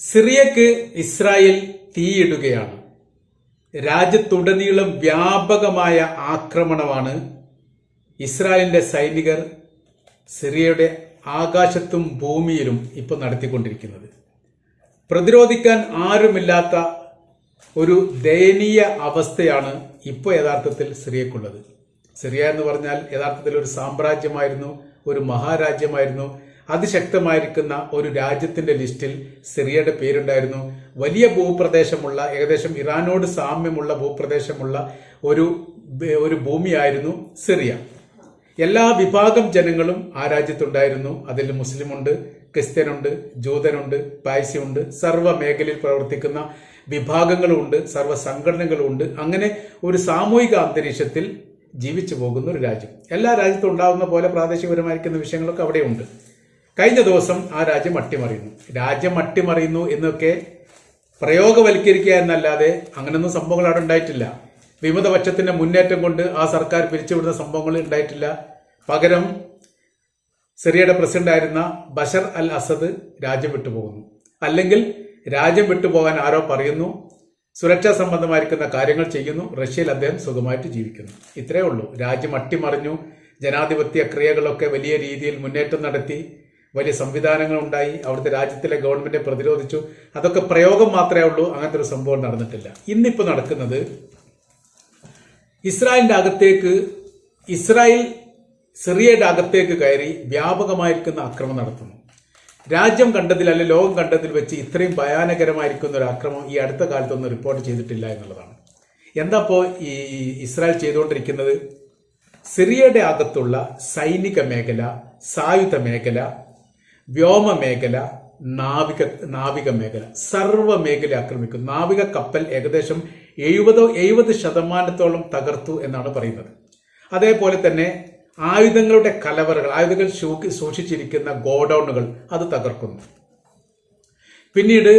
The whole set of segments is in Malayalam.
സിറിയക്ക് ഇസ്രായേൽ തീയിടുകയാണ്. രാജ്യത്തുടനീളം വ്യാപകമായ ആക്രമണമാണ് ഇസ്രായേലിന്റെ സൈനികർ സിറിയയുടെ ആകാശത്തും ഭൂമിയിലും ഇപ്പോൾ നടത്തിക്കൊണ്ടിരിക്കുന്നത്. പ്രതിരോധിക്കാൻ ആരുമില്ലാത്ത ഒരു ദയനീയ അവസ്ഥയാണ് ഇപ്പോൾ യഥാർത്ഥത്തിൽ സിറിയക്കുള്ളത്. സിറിയ എന്ന് പറഞ്ഞാൽ യഥാർത്ഥത്തിൽ ഒരു സാമ്രാജ്യമായിരുന്നു ഒരു മഹാരാജ്യമായിരുന്നു. അതിശക്തമായിരിക്കുന്ന ഒരു രാജ്യത്തിന്റെ ലിസ്റ്റിൽ സിറിയയുടെ പേരുണ്ടായിരുന്നു. വലിയ ഭൂപ്രദേശമുള്ള ഏകദേശം ഇറാനോട് സാമ്യമുള്ള ഭൂപ്രദേശമുള്ള ഒരു ഒരു ഭൂമിയായിരുന്നു സിറിയ. എല്ലാ വിഭാഗം ജനങ്ങളും ആ രാജ്യത്തുണ്ടായിരുന്നു. അതിൽ മുസ്ലിമുണ്ട് ക്രിസ്ത്യനുണ്ട് ജൂതനുണ്ട് പായസ്യമുണ്ട് സർവ മേഖലയിൽ പ്രവർത്തിക്കുന്ന വിഭാഗങ്ങളുമുണ്ട് സർവ സംഘടനകളുമുണ്ട്. അങ്ങനെ ഒരു സാമൂഹിക അന്തരീക്ഷത്തിൽ ജീവിച്ചു പോകുന്ന ഒരു രാജ്യം. എല്ലാ രാജ്യത്തും ഉണ്ടാകുന്ന പോലെ പ്രാദേശികപരമായിരിക്കുന്ന വിഷയങ്ങളൊക്കെ അവിടെയുണ്ട്. കഴിഞ്ഞ ദിവസം ആ രാജ്യം അട്ടിമറിയുന്നു. രാജ്യം അട്ടിമറിയുന്നു എന്നൊക്കെ പ്രയോഗവൽക്കരിക്കുക എന്നല്ലാതെ അങ്ങനൊന്നും സംഭവങ്ങൾ അവിടെ ഉണ്ടായിട്ടില്ല. വിമതപക്ഷത്തിന്റെ മുന്നേറ്റം കൊണ്ട് ആ സർക്കാർ പിരിച്ചുവിടുന്ന സംഭവങ്ങൾ ഉണ്ടായിട്ടില്ല. പകരം സിറിയയുടെ പ്രസിഡന്റ് ആയിരുന്ന ബഷർ അൽ അസദ് രാജ്യം വിട്ടുപോകുന്നു. അല്ലെങ്കിൽ രാജ്യം വിട്ടുപോകാൻ ആരോ പറയുന്നു സുരക്ഷാ സംബന്ധമായിരിക്കുന്ന കാര്യങ്ങൾ ചെയ്യുന്നു റഷ്യയിൽ അദ്ദേഹം സുഖമായിട്ട് ജീവിക്കുന്നു. ഇത്രയേ ഉള്ളൂ. രാജ്യം അട്ടിമറിഞ്ഞു. ജനാധിപത്യ ക്രിയകളൊക്കെ വലിയ രീതിയിൽ മുന്നേറ്റം നടത്തി. വലിയ സംവിധാനങ്ങൾ ഉണ്ടായി അവിടുത്തെ രാജ്യത്തിലെ ഗവൺമെന്റിനെ പ്രതിരോധിച്ചു. അതൊക്കെ പ്രയോഗം മാത്രമേ ഉള്ളൂ. അങ്ങനത്തെ ഒരു സംഭവം നടന്നിട്ടില്ല. ഇന്നിപ്പോൾ നടക്കുന്നത് ഇസ്രായേലിന്റെ അകത്തേക്ക് ഇസ്രായേൽ സിറിയയുടെ അകത്തേക്ക് കയറി വ്യാപകമായിരിക്കുന്ന ആക്രമണം നടത്തുന്നു. രാജ്യം കണ്ടതിൽ അല്ലെ ലോകം കണ്ടതിൽ വെച്ച് ഇത്രയും ഭയാനകരമായിരിക്കുന്ന ഒരു ആക്രമണം ഈ അടുത്ത കാലത്തൊന്നും റിപ്പോർട്ട് ചെയ്തിട്ടില്ല എന്നുള്ളതാണ്. എന്താപ്പോ ഈ ഇസ്രായേൽ ചെയ്തുകൊണ്ടിരിക്കുന്നത്? സിറിയയുടെ അകത്തുള്ള സൈനിക മേഖല സായുധ മേഖല വ്യോമ മേഖല നാവിക നാവിക മേഖല സർവ മേഖല ആക്രമിക്കും നാവിക കപ്പൽ ഏകദേശം എഴുപതോ എഴുപത് ശതമാനത്തോളം തകർത്തു എന്നാണ് പറയുന്നത്. അതേപോലെ തന്നെ ആയുധങ്ങളുടെ കലവറകൾ ആയുധങ്ങൾ സൂക്ഷിച്ചിരിക്കുന്ന ഗോഡൌണുകൾ അത് തകർക്കുന്നു. പിന്നീട്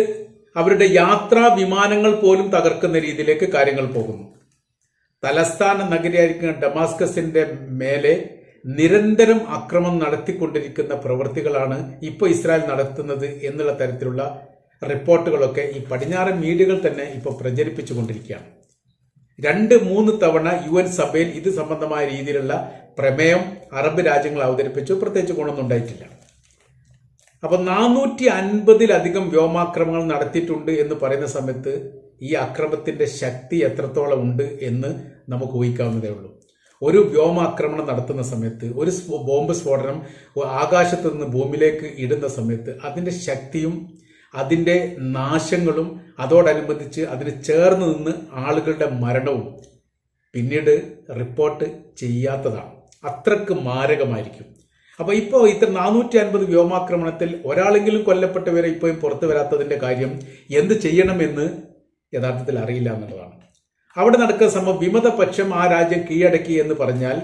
അവരുടെ യാത്രാ വിമാനങ്ങൾ പോലും തകർക്കുന്ന രീതിയിലേക്ക് കാര്യങ്ങൾ പോകുന്നു. തലസ്ഥാന നഗരിയായിരിക്കുന്ന ഡമാസ്കസിന്റെ മേലെ നിരന്തരം അക്രമം നടത്തിക്കൊണ്ടിരിക്കുന്ന പ്രവൃത്തികളാണ് ഇപ്പോൾ ഇസ്രായേൽ നടത്തുന്നത് എന്നുള്ള തരത്തിലുള്ള റിപ്പോർട്ടുകളൊക്കെ ഈ പടിഞ്ഞാറൻ മീഡിയകൾ തന്നെ ഇപ്പോൾ പ്രചരിപ്പിച്ചുകൊണ്ടിരിക്കുകയാണ്. രണ്ട് മൂന്ന് തവണ യു എൻ സഭയിൽ ഇത് സംബന്ധമായ രീതിയിലുള്ള പ്രമേയം അറബ് രാജ്യങ്ങൾ അവതരിപ്പിച്ചു. പ്രത്യേകിച്ച് ഗുണമൊന്നും ഉണ്ടായിട്ടില്ല. അപ്പൊ നാനൂറ്റി അൻപതിലധികം വ്യോമാക്രമങ്ങൾ നടത്തിയിട്ടുണ്ട് എന്ന് പറയുന്ന സമയത്ത് ഈ അക്രമത്തിന്റെ ശക്തി എത്രത്തോളം ഉണ്ട് എന്ന് നമുക്ക് ഊഹിക്കാവുന്നതേ ഉള്ളൂ. ഒരു വ്യോമാക്രമണം നടത്തുന്ന സമയത്ത് ഒരു ബോംബ് സ്ഫോടനം ആകാശത്ത് നിന്ന് ഭൂമിയിലേക്ക് ഇടുന്ന സമയത്ത് അതിന്റെ ശക്തിയും അതിന്റെ നാശങ്ങളും അതോടനുബന്ധിച്ച് അതിന് ചേർന്ന് നിന്ന് ആളുകളുടെ മരണവും പിന്നീട് റിപ്പോർട്ട് ചെയ്യാത്തതാണ്. അത്രയ്ക്ക് മാരകമായിരിക്കും. അപ്പോൾ ഇപ്പോൾ ഇത്ര നാനൂറ്റി അൻപത് വ്യോമാക്രമണത്തിൽ ഒരാളെങ്കിലും കൊല്ലപ്പെട്ടവരെ ഇപ്പോഴും പുറത്തു വരാത്തതിന്റെ കാര്യം എന്ത് ചെയ്യണമെന്ന് യഥാർത്ഥത്തിൽ അറിയില്ല എന്നുള്ളതാണ്. അവിടെ നടക്കുന്ന സംഭവം വിമതപക്ഷം ആ രാജ്യം കീഴടക്കി എന്ന് പറഞ്ഞാൽ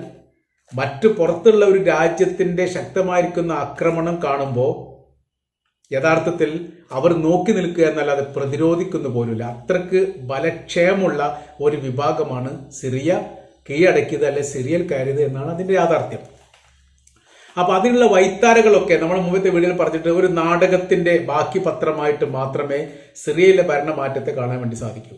മറ്റു പുറത്തുള്ള ഒരു രാജ്യത്തിന്റെ ശക്തമായിരിക്കുന്ന ആക്രമണം കാണുമ്പോൾ യഥാർത്ഥത്തിൽ അവർ നോക്കി നിൽക്കുക എന്നല്ലാതെ പ്രതിരോധിക്കുന്നു പോലുമില്ല. അത്രയ്ക്ക് ബലക്ഷയമുള്ള ഒരു വിഭാഗമാണ് സിറിയ. കീഴടക്കിയത് അല്ലെ സിറിയൽ കയറിയത് എന്നാണ് അതിന്റെ യാഥാർത്ഥ്യം. അപ്പൊ അതിനുള്ള വൈത്താരകളൊക്കെ നമ്മൾ മുമ്പത്തെ വീഡിയോയിൽ പറഞ്ഞിട്ട് ഒരു നാടകത്തിന്റെ ബാക്കി പത്രമായിട്ട് മാത്രമേ സിറിയയിലെ ഭരണമാറ്റത്തെ കാണാൻ വേണ്ടി സാധിക്കൂ.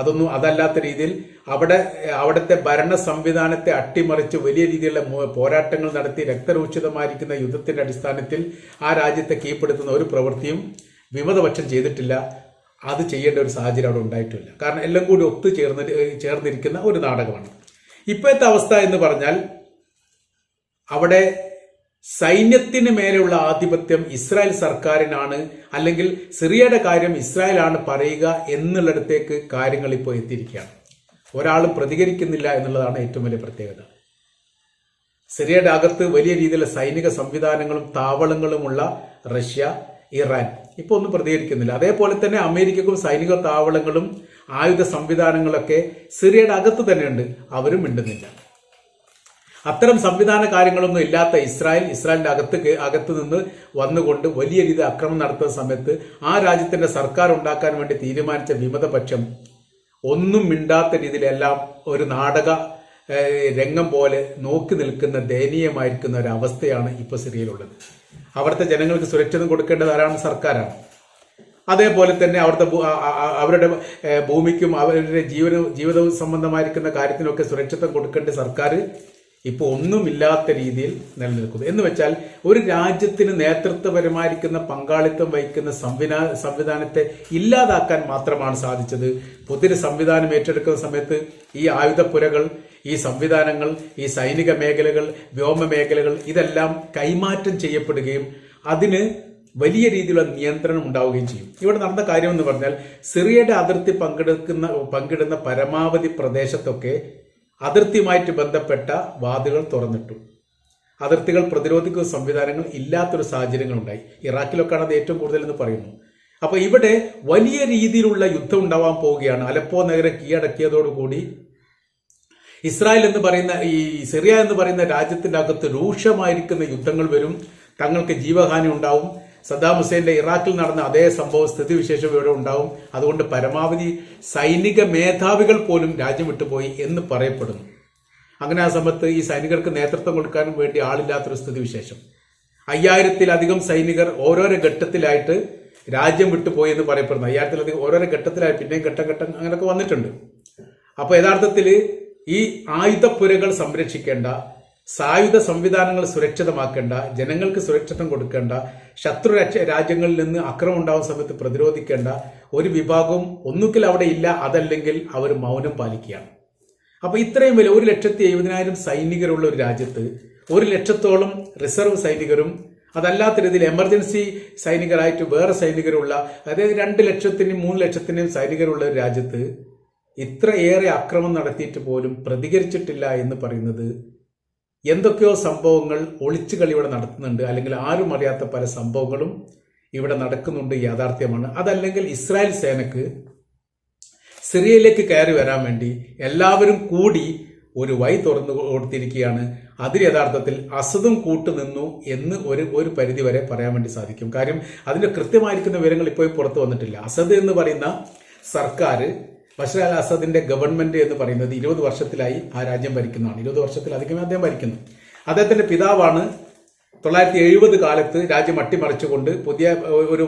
അതൊന്നും അതല്ലാത്ത രീതിയിൽ അവിടെ അവിടുത്തെ ഭരണ സംവിധാനത്തെ അട്ടിമറിച്ച് വലിയ രീതിയിലുള്ള പോരാട്ടങ്ങൾ നടത്തി രക്തരൂക്ഷിതമായിരിക്കുന്ന യുദ്ധത്തിന്റെ അടിസ്ഥാനത്തിൽ ആ രാജ്യത്തെ കീഴ്പ്പെടുത്തുന്ന ഒരു പ്രവൃത്തിയും വിമതപക്ഷം ചെയ്തിട്ടില്ല. അത് ചെയ്യേണ്ട ഒരു സാഹചര്യം അവിടെ ഉണ്ടായിട്ടില്ല. കാരണം എല്ലാം കൂടി ഒത്തു ചേർന്ന് ചേർന്നിരിക്കുന്ന ഒരു നാടകമാണ്. ഇപ്പോഴത്തെ അവസ്ഥ എന്ന് പറഞ്ഞാൽ അവിടെ സൈന്യത്തിന് മേലെയുള്ള ആധിപത്യം ഇസ്രായേൽ സർക്കാരിനാണ് അല്ലെങ്കിൽ സിറിയയുടെ കാര്യം ഇസ്രായേലാണ് പറയുക എന്നുള്ളിടത്തേക്ക് കാര്യങ്ങൾ ഇപ്പോൾ എത്തിയിരിക്കുകയാണ്. ഒരാൾ പ്രതികരിക്കുന്നില്ല എന്നുള്ളതാണ് ഏറ്റവും വലിയ പ്രത്യേകത. സിറിയയുടെ അകത്ത് വലിയ രീതിയിലുള്ള സൈനിക സംവിധാനങ്ങളും താവളങ്ങളുമുള്ള റഷ്യ ഇറാൻ ഇപ്പോൾ ഒന്നും പ്രതികരിക്കുന്നില്ല. അതേപോലെ തന്നെ അമേരിക്കക്കും സൈനിക താവളങ്ങളും ആയുധ സംവിധാനങ്ങളൊക്കെ സിറിയയുടെ അകത്ത് തന്നെയുണ്ട്. അവരും മിണ്ടുന്നില്ല. അത്തരം സംവിധാന കാര്യങ്ങളൊന്നും ഇല്ലാത്ത ഇസ്രായേൽ ഇസ്രായേലിന്റെ അകത്ത് അകത്ത് നിന്ന് വന്നുകൊണ്ട് വലിയ രീതിയിൽ അക്രമം നടത്തുന്ന സമയത്ത് ആ രാജ്യത്തിന്റെ സർക്കാർ ഉണ്ടാക്കാൻ വേണ്ടി തീരുമാനിച്ച വിമതപക്ഷം ഒന്നും മിണ്ടാത്ത രീതിയിലെല്ലാം ഒരു നാടക രംഗം പോലെ നോക്കി നിൽക്കുന്ന ദയനീയമായിരിക്കുന്ന ഒരു അവസ്ഥയാണ് ഇപ്പോൾ സിറിയയിലുള്ളത്. അവിടുത്തെ ജനങ്ങൾക്ക് സുരക്ഷിതം കൊടുക്കേണ്ടത് ആരാണ് സർക്കാരാണ്. അതേപോലെ തന്നെ അവിടുത്തെ അവരുടെ ഭൂമിക്കും അവരുടെ ജീവനവും ജീവിതവും സംബന്ധമായിരിക്കുന്ന കാര്യത്തിനൊക്കെ സുരക്ഷിതം കൊടുക്കേണ്ട സർക്കാർ ഇപ്പോൾ ഒന്നുമില്ലാത്ത രീതിയിൽ നിലനിൽക്കുന്നു. എന്ന് വെച്ചാൽ ഒരു രാജ്യത്തിന് നേതൃത്വപരമായിരിക്കുന്ന പങ്കാളിത്തം വഹിക്കുന്ന സംവിധാന സംവിധാനത്തെ ഇല്ലാതാക്കാൻ മാത്രമാണ് സാധിച്ചത്. പുതിയ സംവിധാനം ഏറ്റെടുക്കുന്ന സമയത്ത് ഈ ആയുധപ്പുരകൾ ഈ സംവിധാനങ്ങൾ ഈ സൈനിക മേഖലകൾ വ്യോമ മേഖലകൾ ഇതെല്ലാം കൈമാറ്റം ചെയ്യപ്പെടുകയും അതിന് വലിയ രീതിയിലുള്ള നിയന്ത്രണം ഉണ്ടാവുകയും ചെയ്യും. ഇവിടെ നടന്ന കാര്യം എന്ന് പറഞ്ഞാൽ സിറിയയുടെ അതിർത്തി പങ്കെടുക്കുന്ന പങ്കിടുന്ന പരമാവധി പ്രദേശത്തൊക്കെ അതിർത്തിയുമായിട്ട് ബന്ധപ്പെട്ട വാദികൾ തുറന്നിട്ടു. അതിർത്തികൾ പ്രതിരോധിക്കുന്ന സംവിധാനങ്ങൾ ഇല്ലാത്തൊരു സാഹചര്യങ്ങൾ ഉണ്ടായി ഇറാഖിലൊക്കെയാണ് അത് ഏറ്റവും കൂടുതൽ എന്ന് പറയുന്നു. അപ്പോൾ ഇവിടെ വലിയ രീതിയിലുള്ള യുദ്ധം ഉണ്ടാവാൻ പോവുകയാണ്. അലപ്പോ നഗരം കീഴടക്കിയതോടുകൂടി ഇസ്രായേൽ എന്ന് പറയുന്ന ഈ സിറിയ എന്ന് പറയുന്ന രാജ്യത്തിന്റെ അകത്ത് രൂക്ഷമായിരിക്കുന്ന യുദ്ധങ്ങൾ വരും. തങ്ങൾക്ക് ജീവഹാനി ഉണ്ടാവും. സദ്ദാം ഹുസൈന്റെ ഇറാഖിൽ നടന്ന അതേ സംഭവ സ്ഥിതിവിശേഷം ഇവിടെ ഉണ്ടാവും. അതുകൊണ്ട് പരമാവധി സൈനിക മേധാവികൾ പോലും രാജ്യം വിട്ടുപോയി എന്ന് പറയപ്പെടുന്നു. അങ്ങനെ ആ സമയത്ത് ഈ സൈനികർക്ക് നേതൃത്വം കൊടുക്കാനും വേണ്ടി ആളില്ലാത്തൊരു സ്ഥിതിവിശേഷം. അയ്യായിരത്തിലധികം സൈനികർ ഓരോരോ ഘട്ടത്തിലായിട്ട് രാജ്യം വിട്ടുപോയി എന്ന് പറയപ്പെടുന്നു. അയ്യായിരത്തിലധികം ഓരോരോ ഘട്ടത്തിലായി പിന്നെയും ഘട്ടം ഘട്ടം അങ്ങനെയൊക്കെ വന്നിട്ടുണ്ട്. അപ്പോൾ യഥാർത്ഥത്തിൽ ഈ ആയുധപ്പുരകൾ സംരക്ഷിക്കേണ്ട സായുധ സംവിധാനങ്ങൾ സുരക്ഷിതമാക്കേണ്ട ജനങ്ങൾക്ക് സുരക്ഷിതം കൊടുക്കേണ്ട ശത്രു രാജ്യങ്ങളിൽ നിന്ന് അക്രമം ഉണ്ടാകുന്ന സമയത്ത് പ്രതിരോധിക്കേണ്ട ഒരു വിഭാഗവും ഒന്നുകിൽ അവിടെ ഇല്ല അതല്ലെങ്കിൽ അവർ മൗനം പാലിക്കുകയാണ്. അപ്പൊ ഇത്രയും വലിയ ഒരു ലക്ഷത്തി എഴുപതിനായിരം സൈനികരുള്ള ഒരു രാജ്യത്ത് ഒരു ലക്ഷത്തോളം റിസർവ് സൈനികരും അതല്ലാത്ത രീതിയിൽ എമർജൻസി സൈനികരായിട്ട് വേറെ സൈനികരുള്ള അതായത് രണ്ട് ലക്ഷത്തിനും മൂന്ന് ലക്ഷത്തിനും സൈനികരുള്ള ഒരു രാജ്യത്ത് ഇത്രയേറെ അക്രമം നടത്തിയിട്ട് പോലും പ്രതികരിച്ചിട്ടില്ല എന്ന് പറയുന്നത് എന്തൊക്കെയോ സംഭവങ്ങൾ ഒളിച്ചുകളി ഇവിടെ നടത്തുന്നുണ്ട്. അല്ലെങ്കിൽ ആരും അറിയാത്ത പല സംഭവങ്ങളും ഇവിടെ നടക്കുന്നുണ്ട് യാഥാർത്ഥ്യമാണ്. അതല്ലെങ്കിൽ ഇസ്രായേൽ സേനക്ക് സിറിയയിലേക്ക് കയറി വരാൻ വേണ്ടി എല്ലാവരും കൂടി ഒരു വൈ തുറന്നു കൊടുത്തിരിക്കുകയാണ്. അതിൽ യഥാർത്ഥത്തിൽ അസദും കൂട്ടുനിന്നു എന്ന് ഒരു ഒരു പരിധി വരെ പറയാൻ വേണ്ടി സാധിക്കും. കാര്യം അതിന്റെ കൃത്യമായിരിക്കുന്ന വിവരങ്ങൾ ഇപ്പോഴും പുറത്തു വന്നിട്ടില്ല. അസദ് എന്ന് പറയുന്ന സർക്കാർ ബഷർ അൽ അസദിന്റെ ഗവൺമെന്റ് എന്ന് പറയുന്നത് ഇരുപത് വർഷത്തിലായി ആ രാജ്യം ഭരിക്കുന്നതാണ്. ഇരുപത് വർഷത്തിലധികം അദ്ദേഹം ഭരിക്കുന്നു. അദ്ദേഹത്തിന്റെ പിതാവാണ് തൊള്ളായിരത്തി എഴുപത് കാലത്ത് രാജ്യം അട്ടിമറിച്ചുകൊണ്ട് പുതിയ ഒരു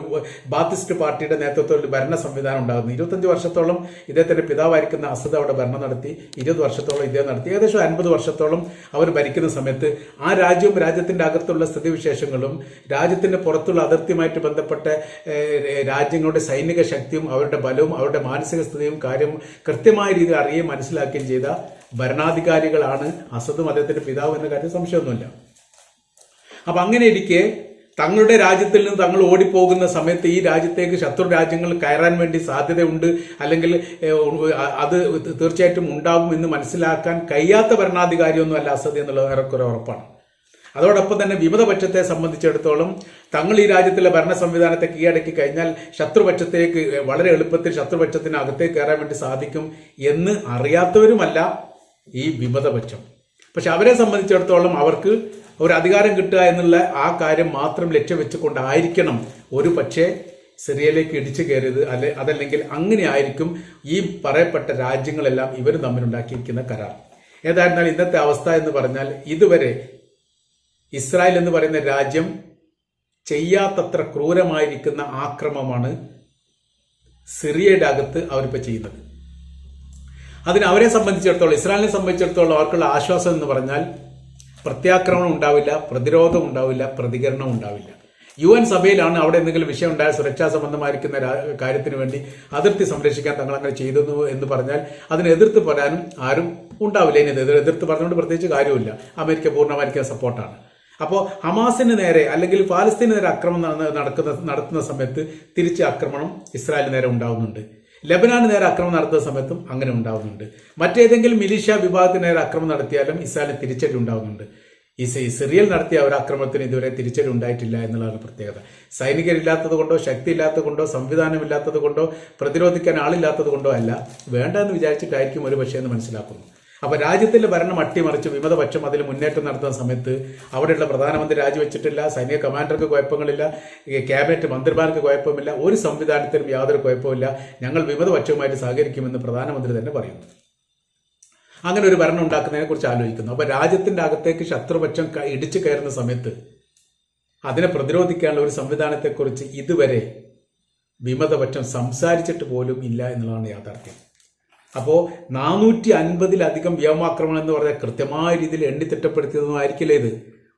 ബാത്തിസ്റ്റ് പാർട്ടിയുടെ നേതൃത്വത്തിൽ ഭരണ സംവിധാനം ഉണ്ടാകുന്നു. ഇരുപത്തഞ്ച് വർഷത്തോളം ഇദ്ദേഹത്തിന്റെ പിതാവായിരിക്കുന്ന അസദ് അവിടെ ഭരണം നടത്തി ഇരുപത് വർഷത്തോളം ഇദ്ദേഹം നടത്തി. ഏകദേശം അൻപത് വർഷത്തോളം അവർ ഭരിക്കുന്ന സമയത്ത് ആ രാജ്യവും രാജ്യത്തിന്റെ അകത്തുള്ള സ്ഥിതിവിശേഷങ്ങളും രാജ്യത്തിന്റെ പുറത്തുള്ള അതിർത്തിയുമായിട്ട് ബന്ധപ്പെട്ട രാജ്യങ്ങളുടെ സൈനിക ശക്തിയും അവരുടെ ബലവും അവരുടെ മാനസിക സ്ഥിതിയും കാര്യം കൃത്യമായ രീതിയിൽ അറിയുകയും മനസ്സിലാക്കുകയും ചെയ്ത ഭരണാധികാരികളാണ് അസദും അദ്ദേഹത്തിന്റെ പിതാവും എന്ന കാര്യത്തിൽ സംശയമൊന്നുമില്ല. അപ്പൊ അങ്ങനെ ഇരിക്കെ തങ്ങളുടെ രാജ്യത്തിൽ നിന്ന് തങ്ങൾ ഓടിപ്പോകുന്ന സമയത്ത് ഈ രാജ്യത്തേക്ക് ശത്രു രാജ്യങ്ങൾ കയറാൻ വേണ്ടി സാധ്യതയുണ്ട്. അല്ലെങ്കിൽ അത് തീർച്ചയായിട്ടും ഉണ്ടാകും എന്ന് മനസ്സിലാക്കാൻ കഴിയാത്ത ഭരണാധികാരിയൊന്നും അല്ല അസദ് എന്നുള്ളത് ഏറെക്കുറെ ഉറപ്പാണ്. അതോടൊപ്പം തന്നെ വിമതപക്ഷത്തെ സംബന്ധിച്ചിടത്തോളം തങ്ങൾ ഈ രാജ്യത്തിലെ ഭരണ സംവിധാനത്തെ കീഴടക്കി കഴിഞ്ഞാൽ ശത്രുപക്ഷത്തേക്ക് വളരെ എളുപ്പത്തിൽ ശത്രുപക്ഷത്തിന് അകത്തേക്ക് കയറാൻ വേണ്ടി സാധിക്കും എന്ന് അറിയാത്തവരുമല്ല ഈ വിമതപക്ഷം. പക്ഷെ അവരെ സംബന്ധിച്ചിടത്തോളം അവർക്ക് ഒരു അധികാരം കിട്ടുക എന്നുള്ള ആ കാര്യം മാത്രം ലക്ഷ്യം വെച്ചുകൊണ്ടായിരിക്കണം ഒരു പക്ഷേ സിറിയയിലേക്ക് ഇടിച്ചു കയറിയത്. അല്ലെ അതല്ലെങ്കിൽ അങ്ങനെ ആയിരിക്കും ഈ പറയപ്പെട്ട രാജ്യങ്ങളെല്ലാം ഇവർ തമ്മിലുണ്ടാക്കിയിരിക്കുന്ന കരാർ. ഏതായിരുന്നാലും ഇന്നത്തെ അവസ്ഥ എന്ന് പറഞ്ഞാൽ ഇതുവരെ ഇസ്രായേൽ എന്ന് പറയുന്ന രാജ്യം ചെയ്യാത്തത്ര ക്രൂരമായിരിക്കുന്ന ആക്രമമാണ് സിറിയയുടെ അകത്ത് അവരിപ്പോൾ ചെയ്യുന്നത്. അതിന് അവരെ സംബന്ധിച്ചിടത്തോളം ഇസ്രായേലിനെ സംബന്ധിച്ചിടത്തോളം അവർക്കുള്ള ആശ്വാസം എന്ന് പറഞ്ഞാൽ പ്രത്യാക്രമണം ഉണ്ടാവില്ല പ്രതിരോധം ഉണ്ടാവില്ല പ്രതികരണം ഉണ്ടാവില്ല. യു എൻ സഭയിലാണ് അവിടെ എന്തെങ്കിലും വിഷയം ഉണ്ടായ സുരക്ഷാ സംബന്ധമായിരിക്കുന്ന കാര്യത്തിന് വേണ്ടി അതിർത്തി സംരക്ഷിക്കാൻ തങ്ങൾ അങ്ങനെ ചെയ്തു എന്ന് പറഞ്ഞാൽ അതിനെ എതിർത്ത് പറയാനും ആരും ഉണ്ടാവില്ല. ഇനി എതിർത്ത് പറഞ്ഞുകൊണ്ട് പ്രത്യേകിച്ച് കാര്യമില്ല. അമേരിക്ക പൂർണമായിരിക്കുന്ന സപ്പോർട്ടാണ്. അപ്പോൾ ഹമാസിന് നേരെ അല്ലെങ്കിൽ പാലസ്തീന് നേരെ ആക്രമണം നടക്കുന്ന നടത്തുന്ന സമയത്ത് തിരിച്ച് ആക്രമണം ഇസ്രായേലിന് നേരെ ഉണ്ടാവുന്നുണ്ട്. ലബനാന് നേരെ ആക്രമണം നടത്തുന്ന സമയത്തും അങ്ങനെ ഉണ്ടാവുന്നുണ്ട്. മറ്റേതെങ്കിലും മിലിഷ്യ വിഭാഗത്തിന് നേരെ ആക്രമണം നടത്തിയാലും ഇസ്രായേലിന് തിരിച്ചടി ഉണ്ടാവുന്നുണ്ട്. ഈ സിറിയൽ നടത്തിയ ഒരു ഇതുവരെ തിരിച്ചടി ഉണ്ടായിട്ടില്ല എന്നുള്ളതാണ് പ്രത്യേകത. സൈനികരില്ലാത്തത് കൊണ്ടോ ശക്തി ഇല്ലാത്തത് കൊണ്ടോ സംവിധാനം ഇല്ലാത്തത് കൊണ്ടോ പ്രതിരോധിക്കാൻ ആളില്ലാത്തത് കൊണ്ടോ അല്ല വേണ്ടെന്ന് വിചാരിച്ചിട്ടായിരിക്കും ഒരു പക്ഷേ എന്ന് മനസ്സിലാക്കുന്നു. അപ്പൊ രാജ്യത്തിന്റെ ഭരണം അട്ടിമറിച്ച് വിമതപക്ഷം അതിൽ മുന്നേറ്റം നടത്തുന്ന സമയത്ത് അവിടെയുള്ള പ്രധാനമന്ത്രി രാജിവെച്ചിട്ടില്ല സൈനിക കമാൻഡർക്ക് കുഴപ്പങ്ങളില്ല ക്യാബിനറ്റ് മന്ത്രിമാർക്ക് കുഴപ്പമില്ല ഒരു സംവിധാനത്തിനും യാതൊരു കുഴപ്പമില്ല ഞങ്ങൾ വിമതപക്ഷവുമായിട്ട് സഹകരിക്കുമെന്ന് പ്രധാനമന്ത്രി തന്നെ പറയുന്നു. അങ്ങനെ ഒരു ഭരണം ഉണ്ടാക്കുന്നതിനെ കുറിച്ച് ആലോചിക്കുന്നു. അപ്പൊ രാജ്യത്തിന്റെ അകത്തേക്ക് ശത്രുപക്ഷം ഇടിച്ചു കയറുന്ന സമയത്ത് അതിനെ പ്രതിരോധിക്കാനുള്ള ഒരു സംവിധാനത്തെക്കുറിച്ച് ഇതുവരെ വിമതപക്ഷം സംസാരിച്ചിട്ട് പോലും ഇല്ല എന്നുള്ളതാണ് യാഥാർത്ഥ്യം. അപ്പോൾ നാനൂറ്റി അൻപതിലധികം വ്യോമാക്രമണം എന്ന് പറഞ്ഞാൽ കൃത്യമായ രീതിയിൽ എണ്ണിത്തിട്ടപ്പെടുത്തിയതൊന്നും ആയിരിക്കില്ല ഇത്.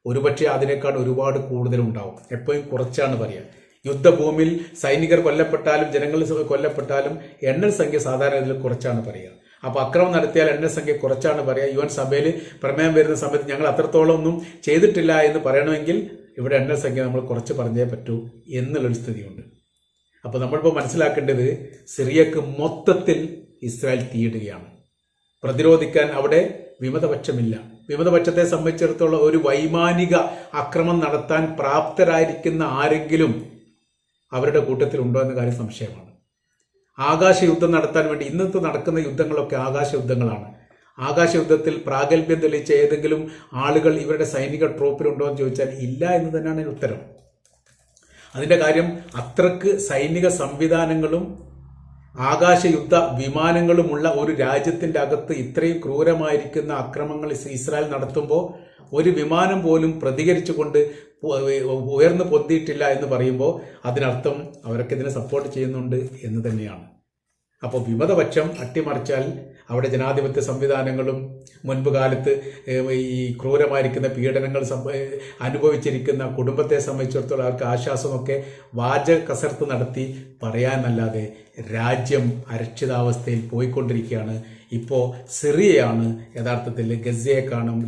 ഒരുപക്ഷെ അതിനേക്കാൾ ഒരുപാട് കൂടുതലുണ്ടാവും എപ്പോഴും കുറച്ചാണ് പറയുക യുദ്ധഭൂമിയിൽ സൈനികർ കൊല്ലപ്പെട്ടാലും ജനങ്ങൾ കൊല്ലപ്പെട്ടാലും എണ്ണൽ സംഖ്യ സാധാരണ ഇതിൽ കുറച്ചാണ് പറയുക അപ്പോൾ അക്രമം നടത്തിയാൽ എണ്ണൽ സംഖ്യ കുറച്ചാണ് പറയുക യു എൻ സഭയിൽ പ്രമേയം വരുന്ന സമയത്ത് ഞങ്ങൾ അത്രത്തോളം ഒന്നും ചെയ്തിട്ടില്ല എന്ന് പറയണമെങ്കിൽ ഇവിടെ എണ്ണൽ സംഖ്യ നമ്മൾ കുറച്ച് പറഞ്ഞേ പറ്റൂ എന്നുള്ളൊരു സ്ഥിതിയുണ്ട്. അപ്പോൾ നമ്മളിപ്പോൾ മനസ്സിലാക്കേണ്ടത് സിറിയക്ക് മൊത്തത്തിൽ ഇസ്രായേൽ തീയിടുകയാണ്. പ്രതിരോധിക്കാൻ അവിടെ വിമതപക്ഷമില്ല. വിമതപക്ഷത്തെ സംബന്ധിച്ചിടത്തോളം ഒരു വൈമാനിക അക്രമം നടത്താൻ പ്രാപ്തരായിരിക്കുന്ന ആരെങ്കിലും അവരുടെ കൂട്ടത്തിൽ ഉണ്ടോ എന്ന കാര്യം സംശയമാണ്. ആകാശ യുദ്ധം നടത്താൻ വേണ്ടി ഇന്നത്തെ നടക്കുന്ന യുദ്ധങ്ങളൊക്കെ ആകാശ യുദ്ധങ്ങളാണ് ആകാശ യുദ്ധത്തിൽ പ്രാഗൽഭ്യം തെളിയിച്ച ഏതെങ്കിലും ആളുകൾ ഇവരുടെ സൈനിക ട്രോപ്പിലുണ്ടോ എന്ന് ചോദിച്ചാൽ ഇല്ല എന്ന് തന്നെയാണ് ഉത്തരം. അതിന്റെ കാര്യം അത്രയ്ക്ക് സൈനിക സംവിധാനങ്ങളും ആകാശയുദ്ധ വിമാനങ്ങളുമുള്ള ഒരു രാജ്യത്തിന്റെ അകത്ത് ഇത്രയും ക്രൂരമായിരിക്കുന്ന അക്രമങ്ങൾ ഇസ്രായേൽ നടത്തുമ്പോൾ ഒരു വിമാനം പോലും പ്രതികരിച്ചുകൊണ്ട് ഉയർന്നു പൊന്തിയിട്ടില്ല എന്ന് പറയുമ്പോൾ അതിനർത്ഥം അവരൊക്കെ ഇതിനെ സപ്പോർട്ട് ചെയ്യുന്നുണ്ട് എന്ന് തന്നെയാണ്. അപ്പോൾ വിമതപക്ഷം അട്ടിമറിച്ചാൽ അവിടെ ജനാധിപത്യ സംവിധാനങ്ങളും മുൻപ് കാലത്ത് ഈ ക്രൂരമായിരിക്കുന്ന പീഡനങ്ങൾ അനുഭവിച്ചിരിക്കുന്ന കുടുംബത്തെ സംബന്ധിച്ചിടത്തോളം അവർക്ക് ആശ്വാസമൊക്കെ വാചക കസർത്ത് നടത്തി പറയാനല്ലാതെ രാജ്യം അരക്ഷിതാവസ്ഥയിൽ പോയിക്കൊണ്ടിരിക്കുകയാണ്. ഇപ്പോൾ സിറിയയാണ് യഥാർത്ഥത്തിൽ ഗസയെക്കാളും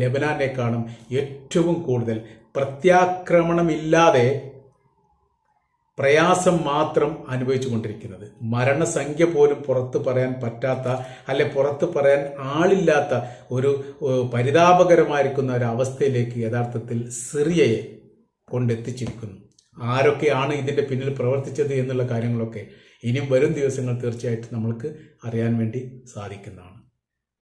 ലെബനാ കാണും ഏറ്റവും കൂടുതൽ പ്രത്യാക്രമണമില്ലാതെ പ്രയാസം മാത്രം അനുഭവിച്ചു കൊണ്ടിരിക്കുന്നത്. മരണസംഖ്യ പോലും പുറത്ത് പറയാൻ പറ്റാത്ത അല്ലെ പുറത്ത് പറയാൻ ആളില്ലാത്ത ഒരു പരിതാപകരമായിരിക്കുന്ന ഒരു അവസ്ഥയിലേക്ക് യഥാർത്ഥത്തിൽ സിറിയയെ കൊണ്ടെത്തിച്ചിരിക്കുന്നു. ആരൊക്കെയാണ് ഇതിന്റെ പിന്നിൽ പ്രവർത്തിച്ചത് എന്നുള്ള കാര്യങ്ങളൊക്കെ ഇനിയും വരും ദിവസങ്ങൾ തീർച്ചയായിട്ടും നമ്മൾക്ക് അറിയാൻ വേണ്ടി സാധിക്കുന്നതാണ്.